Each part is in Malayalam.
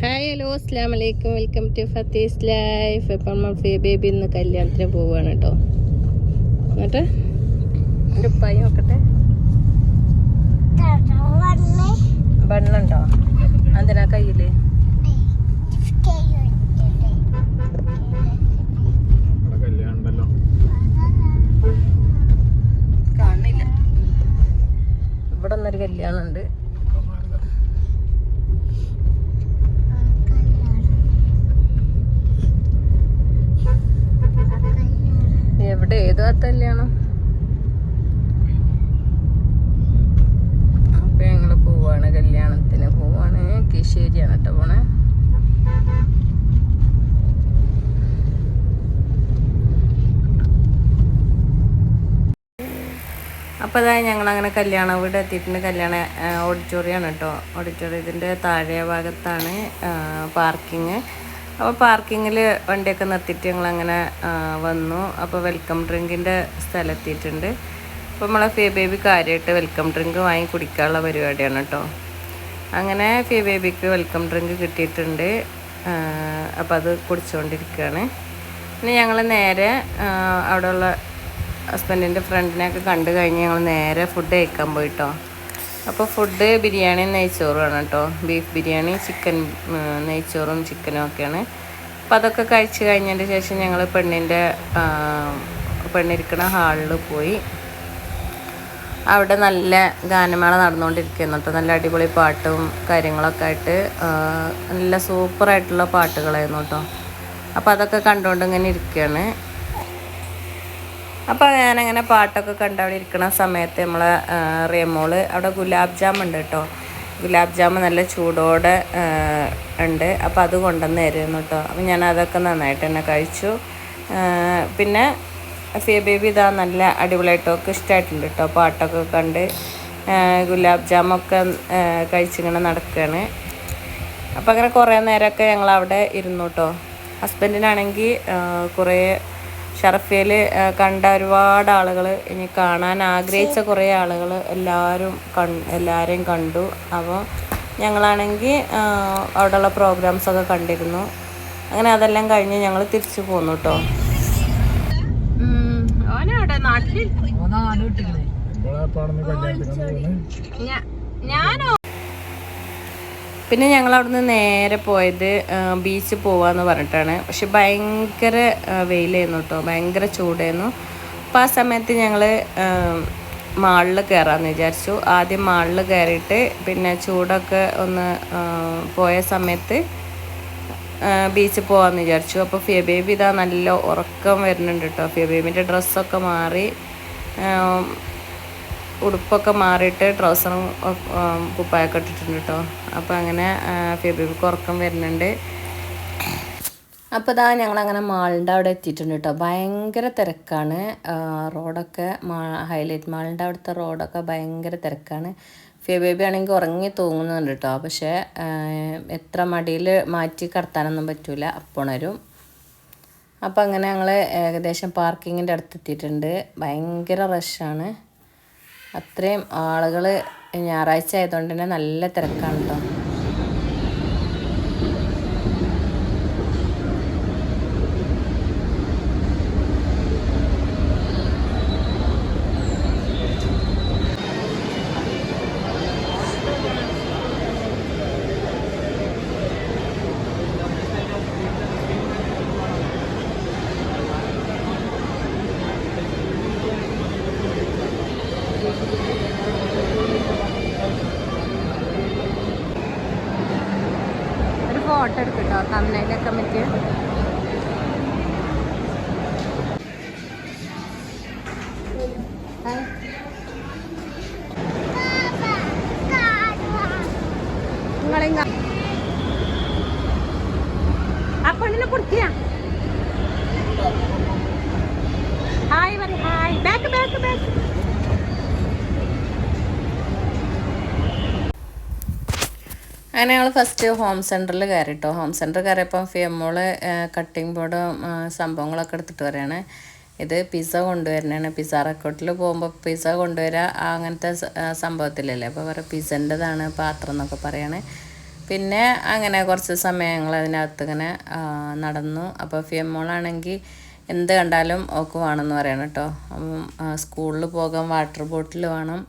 ഹായ് ഹലോ അസ്ലാം വലൈക്കും വെൽക്കം ടു ഫത്തീസ് ലൈഫ് ഇപ്പം നമ്മൾ ഫേ ബേബി ഇന്ന് കല്യാണത്തിന് പോവുകയാണ് കേട്ടോ എന്നിട്ട്? എന്റെ ഉപ്പായി നോക്കട്ടെ. ബണ്ണുണ്ടോ എന്തിനാ കയ്യിൽ കാണില്ല ഇവിടെ ഒന്നൊരു കല്യാണം എവിടെ ഏത് ഭാഗത്ത് കല്യാണം? അപ്പൊ ഞങ്ങൾ പോവാണ് കല്യാണത്തിന് പോവാണ്. കിശ്ശേരിയാണ് കേട്ടോ പോണേ. അപ്പോൾ അതായത് ഞങ്ങൾ അങ്ങനെ കല്യാണ വീട് എത്തിയിട്ടുണ്ട്. കല്യാണ ഓഡിറ്റോറിയമാണ് കേട്ടോ ഓഡിറ്റോറിയത്തിന്റെ താഴെ ഭാഗത്താണ് പാർക്കിങ് അപ്പോൾ പാർക്കിങ്ങിൽ വണ്ടിയൊക്കെ നിർത്തിയിട്ട് ഞങ്ങളങ്ങനെ വന്നു. അപ്പോൾ വെൽക്കം ഡ്രിങ്കിന്റെ സ്ഥലം എത്തിയിട്ടുണ്ട് അപ്പോൾ നമ്മളെ ഫിയ ബേബി കാര്യമായിട്ട് വെൽക്കം ഡ്രിങ്ക് വാങ്ങി കുടിക്കാനുള്ള പരിപാടിയാണ് കേട്ടോ അങ്ങനെ ഫിയ ബേബിക്ക് വെൽക്കം ഡ്രിങ്ക് കിട്ടിയിട്ടുണ്ട്. അപ്പോൾ അത് കുടിച്ചുകൊണ്ടിരിക്കുകയാണ് പിന്നെ ഞങ്ങൾ നേരെ അവിടെയുള്ള ഹസ്ബൻഡിന്റെ ഫ്രണ്ടിനെയൊക്കെ കണ്ടു കഴിഞ്ഞ് ഞങ്ങൾ നേരെ ഫുഡ് കഴിക്കാൻ പോയിട്ടോ. അപ്പോൾ ഫുഡ് ബിരിയാണി നെയ്ച്ചോറുമാണ് കേട്ടോ ബീഫ് ബിരിയാണി ചിക്കൻ നെയ്ച്ചോറും ചിക്കനും ഒക്കെയാണ്. അപ്പോൾ അതൊക്കെ കഴിച്ച് കഴിഞ്ഞതിന്റെ ശേഷം ഞങ്ങൾ പെണ്ണിന്റെ പെണ്ണിരിക്കണ ഹാളിൽ പോയി. അവിടെ നല്ല ഗാനമേള നടന്നുകൊണ്ടിരിക്കുന്നു കേട്ടോ നല്ല അടിപൊളി പാട്ടും കാര്യങ്ങളൊക്കെ ആയിട്ട് നല്ല സൂപ്പറായിട്ടുള്ള പാട്ടുകളായിരുന്നു കേട്ടോ അപ്പോൾ അതൊക്കെ കണ്ടുകൊണ്ട് ഇങ്ങനെ ഇരിക്കുകയാണ് അപ്പോൾ ഞാനങ്ങനെ പാട്ടൊക്കെ കണ്ട് അവിടെ ഇരിക്കുന്ന സമയത്ത് നമ്മളെ റേമോൾ അവിടെ ഗുലാബ് ജാം ഉണ്ട് കേട്ടോ. ഗുലാബ് ജാം നല്ല ചൂടോടെ ഉണ്ട്. അപ്പോൾ അത് കൊണ്ടുവന്ന് തരുന്നു കേട്ടോ. അപ്പോൾ ഞാൻ അതൊക്കെ നന്നായിട്ട് തന്നെ കഴിച്ചു. പിന്നെ ഫിയ ബേബി ഇതാ നല്ല അടിപൊളിയായിട്ടൊക്കെ ഇഷ്ടമായിട്ടുണ്ട് കേട്ടോ പാട്ടൊക്കെ കണ്ട്. ഗുലാബ് ജാമൊക്കെ കഴിച്ചിങ്ങനെ നടക്കുകയാണ് അപ്പോൾ അങ്ങനെ കുറേ നേരമൊക്കെ ഞങ്ങൾ അവിടെ ഇരുന്നു കേട്ടോ. ഹസ്ബൻഡിനാണെങ്കിൽ കുറേ ഷറഫയിൽ കണ്ട ഒരുപാട് ആളുകൾ ഇനി കാണാൻ ആഗ്രഹിച്ച കുറേ ആളുകൾ എല്ലാവരും കൺ എല്ലാവരെയും കണ്ടു. അപ്പോൾ ഞങ്ങളാണെങ്കിൽ അവിടെയുള്ള പ്രോഗ്രാംസൊക്കെ കണ്ടിരുന്നു. അങ്ങനെ അതെല്ലാം കഴിഞ്ഞ് ഞങ്ങൾ തിരിച്ചു പോന്നു കേട്ടോ ഞാനോ? പിന്നെ ഞങ്ങൾ അവിടുന്ന് നേരെ പോയത് ബീച്ച് പോവാന്ന് പറഞ്ഞിട്ടാണ്. പക്ഷെ ഭയങ്കര വെയിലായിരുന്നു കേട്ടോ. ഭയങ്കര ചൂടായിരുന്നു. അപ്പോൾ ആ സമയത്ത് ഞങ്ങൾ മാളിൽ കയറാമെന്ന് വിചാരിച്ചു. ആദ്യം മാളിൽ കയറിയിട്ട് പിന്നെ ചൂടൊക്കെ ഒന്ന് പോയ സമയത്ത് ബീച്ചിൽ പോകാമെന്ന് വിചാരിച്ചു. അപ്പോൾ ഫിയ ബേബി ഇതാ നല്ല ഉറക്കം വരുന്നുണ്ട് കേട്ടോ. ഫിയ ബേബിന്റെ ഡ്രസ്സൊക്കെ മാറി ഉടുപ്പൊക്കെ മാറിയിട്ട് ട്രൗസറും കുപ്പായൊക്കെ ഇട്ടിട്ടുണ്ട് കേട്ടോ അപ്പോൾ അങ്ങനെ ഫെബ്രുവരിക്ക് ഉറക്കം വരുന്നുണ്ട്. അപ്പോൾ ഇതാ ഞങ്ങളങ്ങനെ മാളിന്റെ അവിടെ എത്തിയിട്ടുണ്ട് കേട്ടോ ഭയങ്കര തിരക്കാണ്. റോഡൊക്കെ മാ ഹൈലൈറ്റ് മാളിന്റെ അവിടുത്തെ റോഡൊക്കെ ഭയങ്കര തിരക്കാണ്. ഫിയ ആണെങ്കിൽ ഉറങ്ങി തൂങ്ങുന്നുണ്ട് കേട്ടോ പക്ഷേ എത്ര മടിയിൽ മാറ്റി കടത്താനൊന്നും പറ്റില്ല അപ്പണരും അപ്പോൾ അങ്ങനെ ഞങ്ങൾ ഏകദേശം പാർക്കിങ്ങിന്റെ അടുത്ത് എത്തിയിട്ടുണ്ട്. ഭയങ്കര റഷാണ് അത്രയും ആളുകൾ ഞായറാഴ്ച ആയതുകൊണ്ട് തന്നെ നല്ല തിരക്കാണ് കേട്ടോ ഒരു ഫോട്ടോ എടുക്കും കേട്ടോ തമിഴ്നാട്ടിലൊക്കെ നിങ്ങളിങ്ങ അങ്ങനെ ഞങ്ങൾ ഫസ്റ്റ് ഹോം സെന്ററിൽ കയറി കേട്ടോ ഹോം സെന്റർ കയറിയപ്പം ഫിയമ്മോൾ കട്ടിംഗ് ബോർഡും സംഭവങ്ങളൊക്കെ എടുത്തിട്ട് വരികയാണ് ഇത് പിസ്സ കൊണ്ടുവരണതാണ് പിസ്സ റെക്കോർഡിൽ പോകുമ്പോൾ പിസ്സ കൊണ്ടുവരിക അങ്ങനത്തെ സംഭവത്തിലല്ലേ. അപ്പോൾ പറയുക പിസ്സന്റെതാണ് പാത്രം എന്നൊക്കെ പറയുകയാണ് പിന്നെ അങ്ങനെ കുറച്ച് സമയങ്ങൾ അതിനകത്ത് ഇങ്ങനെ നടന്നു. അപ്പോൾ ഫിയമ്മോളാണെങ്കിൽ എന്ത് കണ്ടാലും ഓക്ക് വേണമെന്ന് പറയണം കേട്ടോ. സ്കൂളിൽ പോകാൻ വാട്ടർ ബോട്ടിൽ വേണം.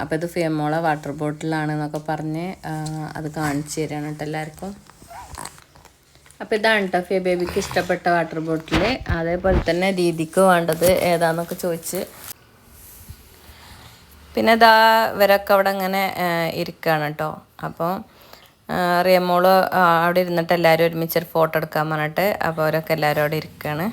അപ്പോൾ ഇത് ഫിയമോള വാട്ടർ ബോട്ടിലാണ് എന്നൊക്കെ പറഞ്ഞ് അത് കാണിച്ചു തരാണ് കേട്ടോ എല്ലാവർക്കും. അപ്പോൾ ഇതാണ് കേട്ടോ ഫിയ ബേബിക്ക് ഇഷ്ടപ്പെട്ട വാട്ടർ ബോട്ടിൽ അതേപോലെ തന്നെ ദീദിക്ക് വേണ്ടത് ഏതാന്നൊക്കെ ചോദിച്ച്. പിന്നെ ഇതാ ഇവരൊക്കെ അവിടെ അങ്ങനെ ഇരിക്കുകയാണ് കേട്ടോ അപ്പോൾ റിയമോൾ അവിടെ ഇരുന്നിട്ട് എല്ലാവരും ഒരുമിച്ചൊരു ഫോട്ടോ എടുക്കാൻ പറഞ്ഞിട്ട് അപ്പോൾ അവരൊക്കെ എല്ലാവരും അവിടെ ഇരിക്കുകയാണ്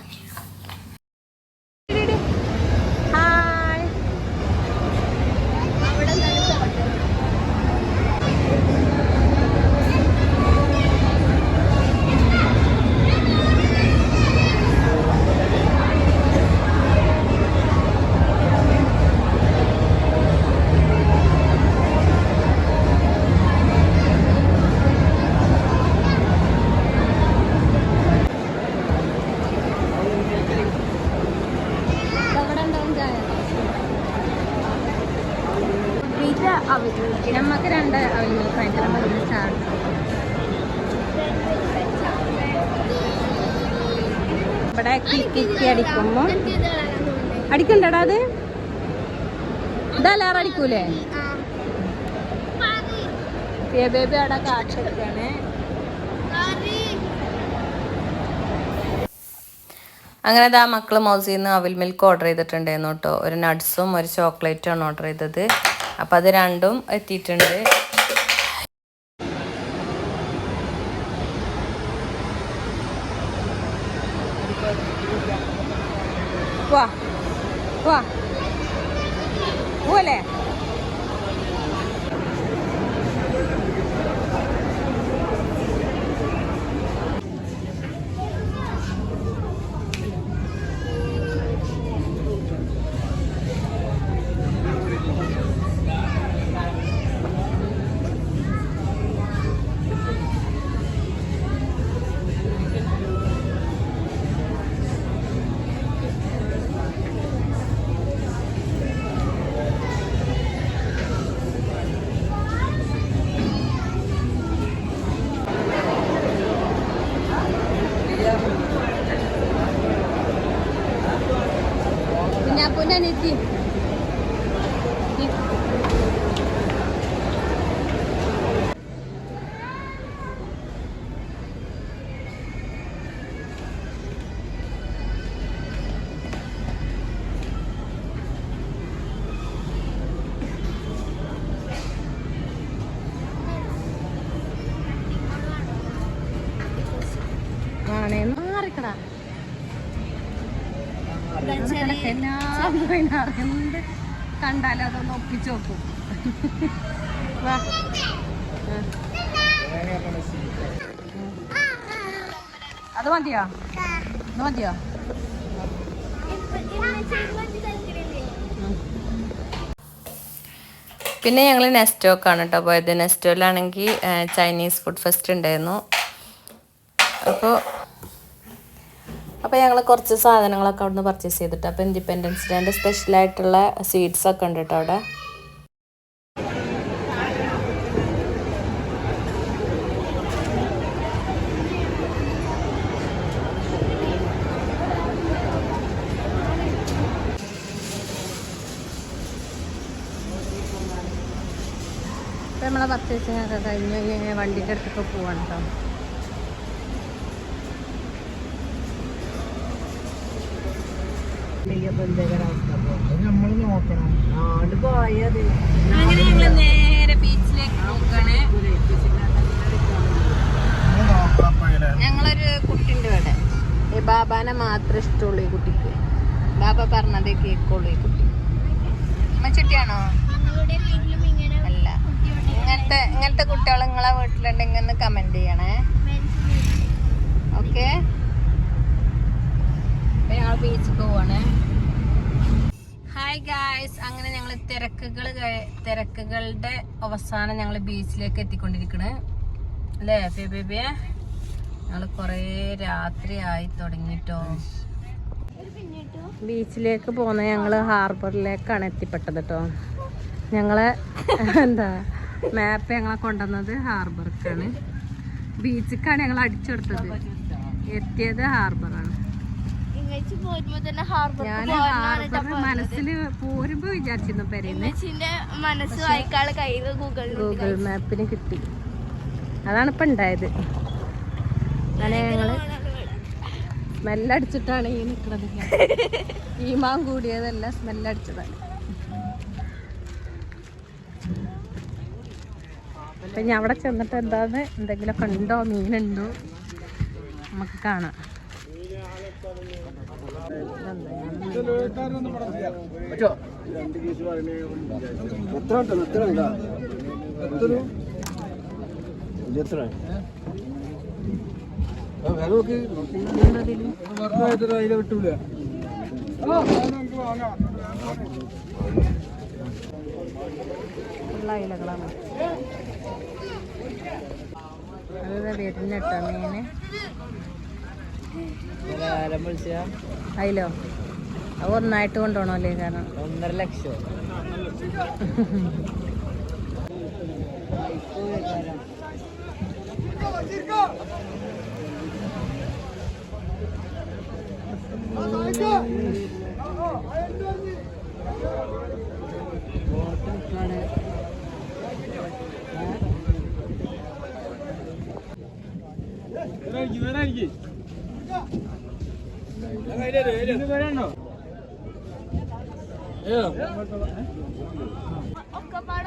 ഇവിടെ കിക്കി അടിക്കുമ്പോ. അടിക്കണ്ടടാ അത്? ഇതല്ലാറ് അടിക്കൂലേ? ബേബി അവിടെ കാട്ടിരിക്കാണ് അങ്ങനെ ഇതാ മക്കൾ മൗസിൽ നിന്ന് അവിൽ മിൽക്ക് ഓർഡർ ചെയ്തിട്ടുണ്ടായിരുന്നു കേട്ടോ. ഒരു നട്ട്സും ഒരു ചോക്ലേറ്റും ആണ് ഓർഡർ ചെയ്തത്. അപ്പോൾ അത് രണ്ടും എത്തിയിട്ടുണ്ട്. വാ വാ പോവല്ലേ കുഞ്ഞാപ്പൂന്റെ എന്ത് കണ്ടാലും അതൊന്ന് ഒപ്പിച്ചു നോക്കും. വാ. അത് മതിയോ? അത് മതിയോ? പിന്നെ ഞങ്ങൾ നെസ്റ്റോക്കാണ് കേട്ടോ പോയത്. നെസ്റ്റോയിലാണെങ്കിൽ ചൈനീസ് ഫുഡ് ഫെസ്റ്റ് ഉണ്ടായിരുന്നു. അപ്പോൾ അപ്പോൾ ഞങ്ങൾ കുറച്ച് സാധനങ്ങളൊക്കെ അവിടെ നിന്ന് പർച്ചേസ് ചെയ്തിട്ട് അപ്പോൾ ഇൻഡിപെൻഡൻസ് ഡേന്റെ സ്പെഷ്യലായിട്ടുള്ള സ്വീറ്റ്സ് ഒക്കെ ഉണ്ട് കേട്ടോ അവിടെ. നമ്മളെ പർച്ചേസിങ്ങൊക്കെ കഴിഞ്ഞ് കഴിഞ്ഞാൽ വണ്ടിന്റെ അടുത്തൊക്കെ പോവാണ് കേട്ടോ നമ്മൾ നോക്കണം അങ്ങനെ നേരെ ബീച്ചിലേക്ക് നോക്കണം. ഞങ്ങളൊരു കുട്ടിന്റെ ഇവിടെ. ഈ ബാബാനെ മാത്രമേ ഇഷ്ടമുള്ളൂ ഈ കുട്ടിക്ക്. ബാബ പറഞ്ഞതേ കേൾക്കുള്ളൂ ഈ കുട്ടി. അമ്മച്ചുട്ടിയാണോ അല്ല. ഇങ്ങനത്തെ ഇങ്ങനത്തെ കുട്ടികൾ നിങ്ങളെ വീട്ടിലുണ്ടെങ്കിൽ ഒന്ന് കമന്റ് ചെയ്യണേ. ഓക്കെ ഞങ്ങൾ ബീച്ചിൽ പോവാണ്. ഹായ് ഗായ്സ് അങ്ങനെ ഞങ്ങൾ തിരക്കുകൾ തിരക്കുകളുടെ അവസാനം ഞങ്ങൾ ബീച്ചിലേക്ക് എത്തിക്കൊണ്ടിരിക്കണ്. അല്ലേ? ബേബിയെ ഞങ്ങൾ കുറേ രാത്രി ആയി തുടങ്ങിട്ടോ. ബീച്ചിലേക്ക് പോകുന്ന ഞങ്ങൾ ഹാർബറിലേക്കാണ് എത്തിപ്പെട്ടത് കേട്ടോ ഞങ്ങളെ എന്താ മാപ്പ് ഞങ്ങളെ കൊണ്ടുവന്നത് ഹാർബർക്കാണ് ബീച്ചിക്കാണ് ഞങ്ങൾ അടിച്ചെടുത്തത്. എത്തിയത് ഹാർബറാണ് ഇങ്ങച്ച് പോരുമ്പോ തന്നെ ഹാർബർ ഞാൻ ഹാർബർ മനസ്സിൽ പോരുമ്പോ വിചാരിച്ചിരുന്നു പെരേന്ന്. മനസ്സ് വായിക്കാളെ കയ്യിൽ ഗൂഗിളിൽ ഗൂഗിൾ മാപ്പിന് കിട്ടി. അതാണ് ഇപ്പൊ ഉണ്ടായത് അങ്ങനെ ഞങ്ങൾ സ്മെല്ലടിച്ചിട്ടാണ് ഈ നിക്കണത്. ഈ മാൻ കൂടിയതല്ല സ്മെല്ലടിച്ചതാണ്. അപ്പൊ ഞാൻ അവിടെ ചെന്നിട്ട് എന്താന്ന് എന്തെങ്കിലുമൊക്കെ ഉണ്ടോ? മീനുണ്ടോ? നമുക്ക് കാണാം. അതിലെ വിട്ടൂല ഉള്ള ഇലകളാണ് അത് വരുന്ന കേട്ടോ മീന് അതിലോ അത് ഒന്നായിട്ട് കൊണ്ടുപോകണല്ലേ കാരണം. ഒന്നര ലക്ഷം.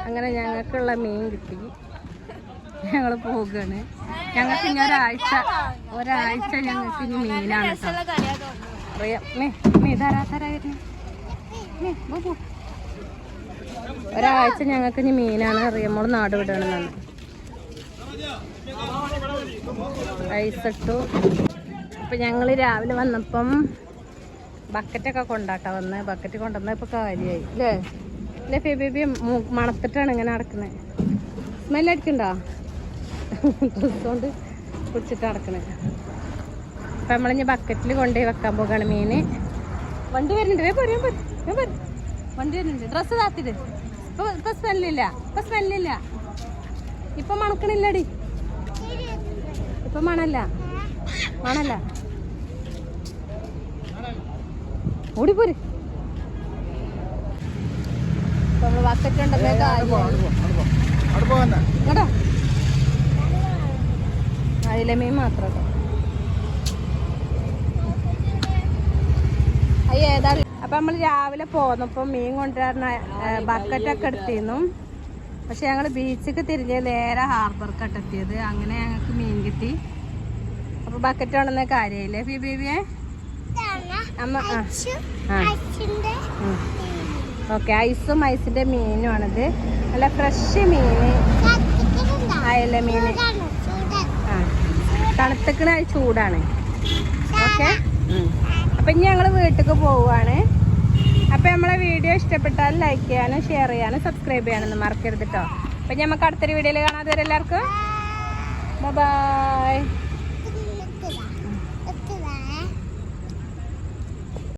അങ്ങനെ ഞങ്ങൾക്കുള്ള മീൻ കിട്ടി. ഞങ്ങൾ പോകാണ്. ഞങ്ങൾക്ക് ഇനി ഒരാഴ്ച ഒരാഴ്ച ഞങ്ങൾക്ക് ഇനി മീനാണ്. ഒരാഴ്ച ഞങ്ങൾക്ക് ഇനി മീനാണ്. അറിയാമോൾ നാട് വിടണമെന്നാണ് ഐസ് ഇട്ടു അപ്പം ഞങ്ങൾ രാവിലെ വന്നപ്പം ബക്കറ്റൊക്കെ കൊണ്ടാട്ടാ വന്ന്. ബക്കറ്റ് കൊണ്ടുവന്ന ഇപ്പൊ കാര്യമായി അല്ലേ അല്ലേ ഫേബി മണത്തിട്ടാണ് ഇങ്ങനെ നടക്കുന്നത് സ്മെല്ലടിക്കണ്ടോ ഡ്രസ് കൊണ്ട് കുടിച്ചിട്ട് നടക്കണേ. അപ്പം നമ്മളിഞ്ഞ് ബക്കറ്റിൽ കൊണ്ടുപോയി വെക്കാൻ പോകാണ് മീന്. വണ്ടി വരുന്നുണ്ട്. വേ പോരും പോരും വണ്ടി വരുന്നുണ്ട്. ഡ്രസ്സ് താത്തിട്ട്. ഇപ്പൊ ഇപ്പൊ സ്മെല്ലില്ല ഇപ്പൊ സ്മെല്ലില്ല ഇപ്പൊ മണക്കണില്ലടി. ഇപ്പൊ മണല്ല. മണല്ല. ഓടിപ്പോര് നമ്മൾ ബക്കറ്റ് ഉണ്ടല്ലോ അതിലെ മീൻ മാത്രം അയ്യോ ഏതാ അപ്പൊ നമ്മൾ രാവിലെ പോന്നപ്പോ മീൻ കൊണ്ടുവരുന്ന ബക്കറ്റൊക്കെ എടുത്തിരുന്നു. പക്ഷെ ഞങ്ങൾ ബീച്ചിക്ക് തിരിഞ്ഞ് നേരെ ഹാർബർക്ക് എത്തിയത്. അങ്ങനെ ഞങ്ങൾക്ക് മീൻ കിട്ടി. അപ്പൊ ബക്കറ്റ് കൊണ്ടുവന്ന കാര്യമില്ലേ ഫി ബേബിയെ അമ്മ ആ. ഓക്കെ ഐസും ഐസിന്റെ മീനും ആണിത് നല്ല ഫ്രഷ് മീൻ. അയല ആ തണുത്തക്കണ ചൂടാണ്. ഓക്കെ? അപ്പൊ ഇനി ഞങ്ങൾ വീട്ടിലേക്ക് പോവുകയാണ് അപ്പൊ നമ്മളെ വീഡിയോ ഇഷ്ടപ്പെട്ടാൽ ലൈക്ക് ചെയ്യാനും ഷെയർ ചെയ്യാനും സബ്സ്ക്രൈബ് ചെയ്യാനൊന്നും മറക്കരുത് കേട്ടോ അപ്പൊ നമുക്ക് അടുത്തൊരു വീഡിയോയിൽ കാണാതെ എല്ലാവർക്കും ബൈ